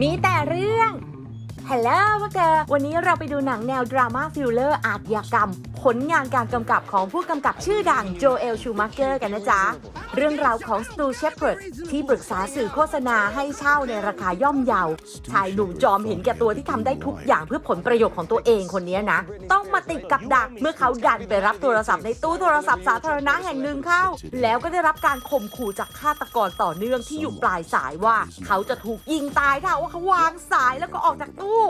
มีแต่เรื่องฮัลโหลพวกเธอวันนี้เราไปดูหนังแนวดราม่าฟิลเลอร์อาชญากรรม ผลงานการกำกับของผู้กำกับชื่อดังโจเอลชูมาเกอร์กันนะจ๊ะเรื่องราวของสตูเชฟเพิร์ดที่ปรึกษาสื่อโฆษณาให้เช่าในราคาย่อมเยาชายหนุ่มจอมเห็นแก่ตัวที่ทำได้ทุกอย่างเพื่อผลประโยชน์ของตัวเองคนนี้นะ ต้องมาติดกับดักเมื่อเขาดันไปรับโทรศัพท์ในตู้โทรศัพท์สาธารณะแห่งหนึ่งเข้า แล้วก็ได้รับการข่มขู่จากฆาตกรต่อเนื่องที่อยู่ปลายสายว่า เขาจะถูกยิงตายถ้าว่าเขาวางสายแล้วก็ออกจากตู้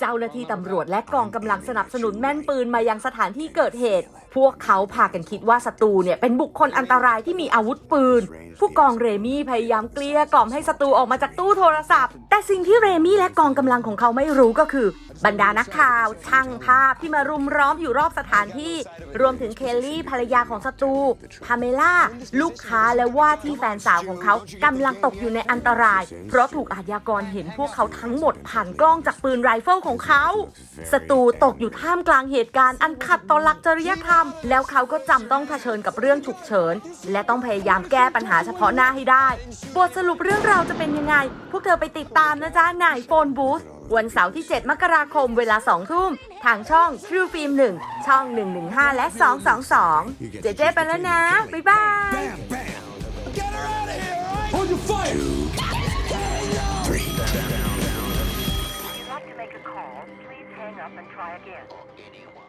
เจ้าหน้าที่ตำรวจและกองกำลังสนับสนุนแม่นปืนมายังสถานที่เกิดเหตุ พวกเขาพากันคิดว่าศัตรูเนี่ยเป็นบุคคลอันตรายที่มีอาวุธปืน ผู้กองเรมี่พยายามเกลี้ยกล่อมให้ศัตรูออกมาจากตู้โทรศัพท์ แต่สิ่งที่เรมี่และกองกำลังของเขาไม่รู้ก็คือ บรรดานักข่าว ช่างภาพที่มารุมล้อมอยู่รอบสถานที่ รวมถึงเคลลี่ภรรยาของศัตรูพาเมล่าลูกค้าและว่าที่แฟนสาวของเขากำลังตกอยู่ในอันตราย เพราะถูกอาชญากรเห็นพวกเขาทั้งหมดผ่านกล้องจากปืนไรเฟิลของเขาศัตรูตกอยู่ท่ามกลางเหตุการณ์อันขัดต่อหลักจริยธรรม แล้วเขาก็จำต้องเผชิญกับเรื่องฉุกเฉิน และต้องพยายามแก้ปัญหาเฉพาะหน้าให้ได้ บทสรุปเรื่องราวจะเป็นยังไง พวกเธอไปติดตามนะจ๊ะในโฟนบูธวันเสาร์ที่ 7 มกราคมเวลา 2 ทุ่ม ทางช่อง True Film 1 ช่อง 115 และ 222 เจเจไปแล้วนะ บ๊ายบาย Bam, bam. Get her out of here, all right? Hold your fire. up and try again.